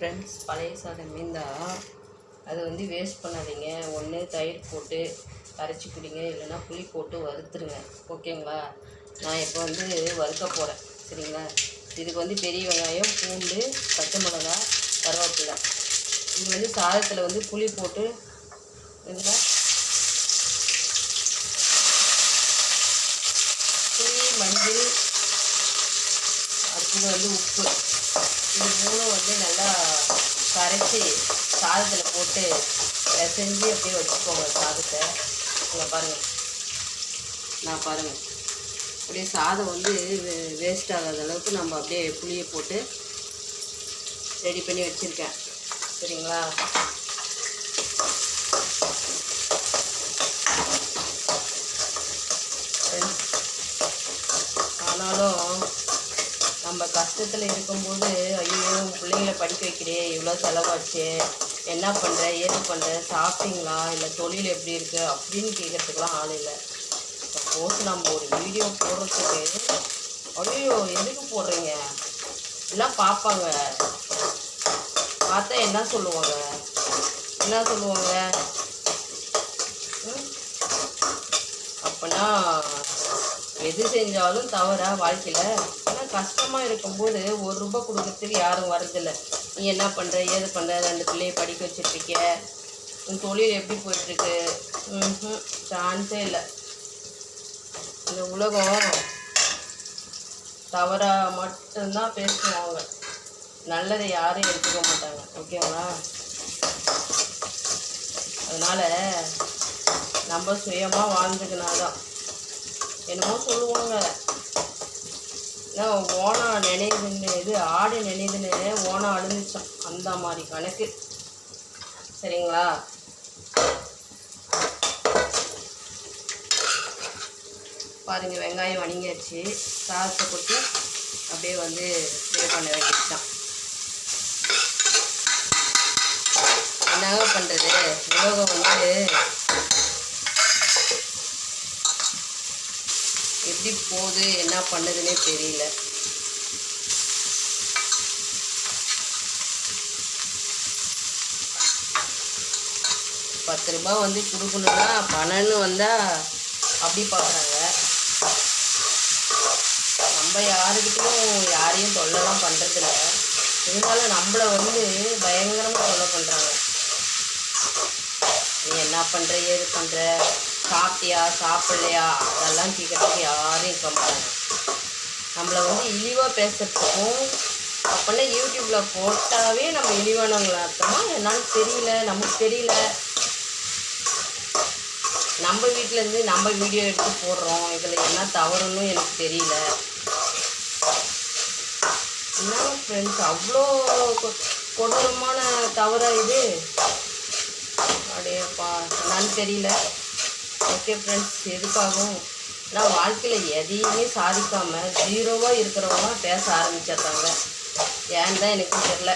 Friends பழைய சாதம் மீந்தால் அது வந்து வேஸ்ட் பண்ணாதீங்க. ஒன்று தயிர் போட்டு கரைச்சி குடிங்க. இல்லைன்னா புளி போட்டு வறுத்துருங்க. ஓகேங்களா நான் இப்போ வந்து வறுக்க போகிறேன் சரிங்களா? இதுக்கு வந்து பெரிய வெங்காயம் பூண்டு பச்சை மிளகா கருவேப்பிலை. இது வந்து சாதத்தில் வந்து புளி போட்டு இதில் புளி மஞ்சள் அடுத்தது வந்து உப்பு. இது மூணும் வந்து நல்லா அரைச்சி சாதத்தில் போட்டு செஞ்சு அப்படியே வச்சுக்கோங்க சாதத்தை. இங்கே பாருங்கள் நான் பாருங்கள் அப்படியே சாதம் வந்து வேஸ்ட் ஆகாத அளவுக்கு நம்ம அப்படியே புளியை போட்டு ரெடி பண்ணி வச்சுருக்கேன். சரிங்களா Friends, ஆனாலும் நம்ம கஷ்டத்தில் இருக்கும்போது ஐயோ பிள்ளைங்கள படிக்க வைக்கிறே இவ்வளோ செலவாச்சு என்ன பண்ணுற ஏது பண்ணுற சாப்பிட்டீங்களா இல்லை தொழில் எப்படி இருக்குது அப்படின்னு கேட்குறதுக்கெலாம் ஆள் இல்லை. சப்போஸ் நம்ம ஒரு வீடியோ போடுறதுக்கு ஐயோ எதுக்கு போடுறீங்க? எல்லாம் பார்ப்பாங்க பார்த்தா என்ன சொல்லுவாங்க? என்ன சொல்லுவாங்க? ம்? எது செஞ்சாலும் தவறா வாழ்க்கையில். ஆனால் கஷ்டமாக இருக்கும்போது ஒரு ரூபாய் கொடுக்கறதுக்கு யாரும் வரதில்லை நீ என்ன பண்ணுற ஏது பண்ணுற ரெண்டு பிள்ளையை படிக்க வச்சுட்ருக்க உன் தொழில் எப்படி போயிட்டுருக்கு? ம் சான்ஸே இல்லை. இந்த உலகம் தவறாக மட்டும்தான் பேசுவாங்க. நல்லதை யாரும் எடுத்துக்க மாட்டாங்க. ஓகேங்களா அதனால் நம்ம சுயமாக வாழ்ந்துக்கினாதான் என்னமோ சொல்லுவாங்க. நான் ஓனா நினைதுன்னு இது ஆடு நினைதுன்னு ஓனா அழுந்துச்சான் அந்த மாதிரி கணக்கு. சரிங்களா? பாருங்க வெங்காயம் வணங்கியாச்சு சாதத்தை போட்டு அப்படியே வந்து ஸ்ப்ரே பண்ண வேண்டியதுதான் என்னங்க பண்ணுறது உலகம் வந்து எப்படி போகுது என்ன பண்ணுதுன்னே தெரியல. பத்து ரூபாய் வந்து கொடுக்கணுன்னா பணம்னு வந்தால் அப்படி பார்க்குறாங்க. நம்ம யாருக்கிட்டையும் யாரையும் தொல்லைலாம் பண்ணுறதில்ல இருந்தாலும் நம்மளை வந்து பயங்கரமாக தொல்லை பண்ணுறாங்க நீ என்ன பண்ணுற ஏது பண்ணுற சாப்பிட்டியா சாப்பிட்லையா? அதெல்லாம் கேட்குறதுக்கு யாரும் இருக்க மாட்டாங்க. நம்மளை வந்து இழிவாக பேசுறதுக்கும் அப்படின்னா யூடியூப்பில் போட்டாவே நம்ம இழிவானவங்களா இருக்கோமா என்னன்னு தெரியல நமக்கு தெரியல. நம்ம வீட்டிலேருந்து நம்ம வீடியோ எடுத்து போடுறோம். இதில் என்ன தவறுன்னு எனக்கு தெரியல. என்ன ஃப்ரெண்ட்ஸ் அவ்வளோ கொ- கொடூரமான தவறாக இது. அப்படியேப்பா என்னன்னு தெரியல. ஓகே ஃப்ரெண்ட்ஸ் எதுக்காகவும்? நான் வாழ்க்கையில் எதையுமே சாதிக்காமல் ஜீரோவாக இருக்கிறவங்க பேச ஆரம்பிச்சிடுறாங்க. ஏன்னு தான் எனக்கு தெரில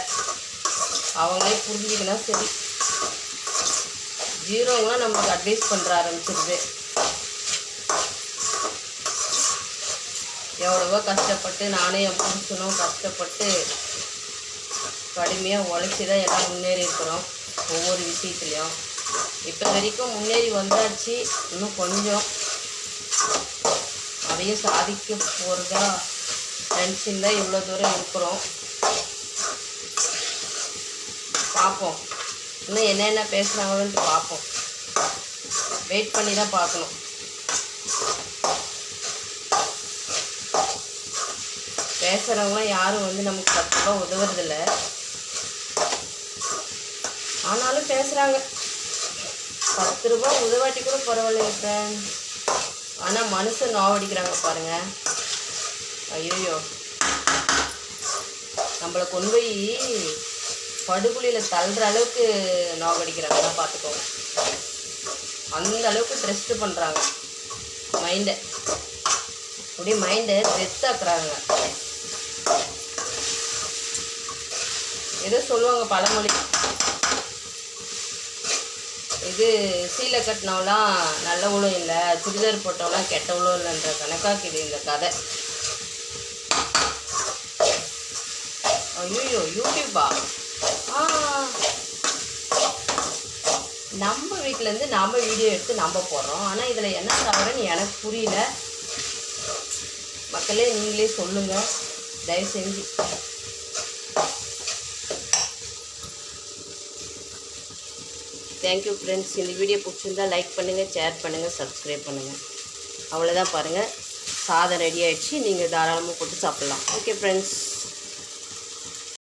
அவங்களே புரிஞ்சுக்கினா சரி. ஜீரோவெலாம் நம்மளுக்கு அட்வைஸ் பண்ணுற ஆரம்பிச்சிருது. எவ்வளவோ கஷ்டப்பட்டு நானே என் புருஷனும் கஷ்டப்பட்டு கடுமையாக உழைச்சி தான் எல்லாம் முன்னேறி இருக்கிறோம் ஒவ்வொரு விஷயத்துலையும். இப்போ வரைக்கும் முன்னேறி வந்தாச்சு. இன்னும் கொஞ்சம். அதையும் சாதிக்க போகிறதா நினச்சின்னு தான் இவ்வளோ தூரம் இருக்கிறோம். பார்ப்போம் இன்னும் என்னென்ன பேசுகிறாங்களோன்ட்டு பார்ப்போம் வெயிட் பண்ணி தான் பார்க்கணும். பேசுகிறவங்களாம் யாரும் வந்து நமக்கு பத்து ரூபா உதவுறதில்ல. ஆனாலும் பேசுகிறாங்க பத்து ரூபா உதவாட்டி கூட பரவாயில்லைங்க ஃப்ரெண்ட் ஆனால் மனுஷன் நோவடிக்கிறாங்க பாருங்கள் ஐயோ நம்மளை கொண்டு போய் படுகொலியில் தள்ளுற அளவுக்கு நோகடிக்கிறாங்கன்னா பார்த்துக்கோங்க. அந்த அளவுக்கு ட்ரெஸ்ட்டு பண்ணுறாங்க மைண்டை அப்படியே மைண்டை டெத்தாக்குறாங்க ஏதோ சொல்லுவாங்க பழமொழி. இது சீலை கட்டினவெல்லாம் நல்லவளும் இல்லை சுடிதார் போட்டவெல்லாம் கெட்டவளும் இல்லைன்ற கணக்காக்குது இந்த கதை. ஐயோ யூடியூப்பா நம்ம வீட்டிலேருந்து நாம் வீடியோ எடுத்து நம்ம போடுறோம். ஆனால் இதில் என்ன தவறுன்னு எனக்கு புரியல. மக்களே நீங்களே சொல்லுங்கள் தயவு செஞ்சு. தேங்க்யூ ஃப்ரெண்ட்ஸ் இந்த வீடியோ பிடிச்சிருந்தா லைக் பண்ணுங்கள் ஷேர் பண்ணுங்கள் சப்ஸ்கிரைப் பண்ணுங்கள் அவ்வளோதான் பாருங்கள் சாதம் ரெடி ஆகிடுச்சு நீங்கள் தாராளமாக போட்டு சாப்பிட்லாம். Okay friends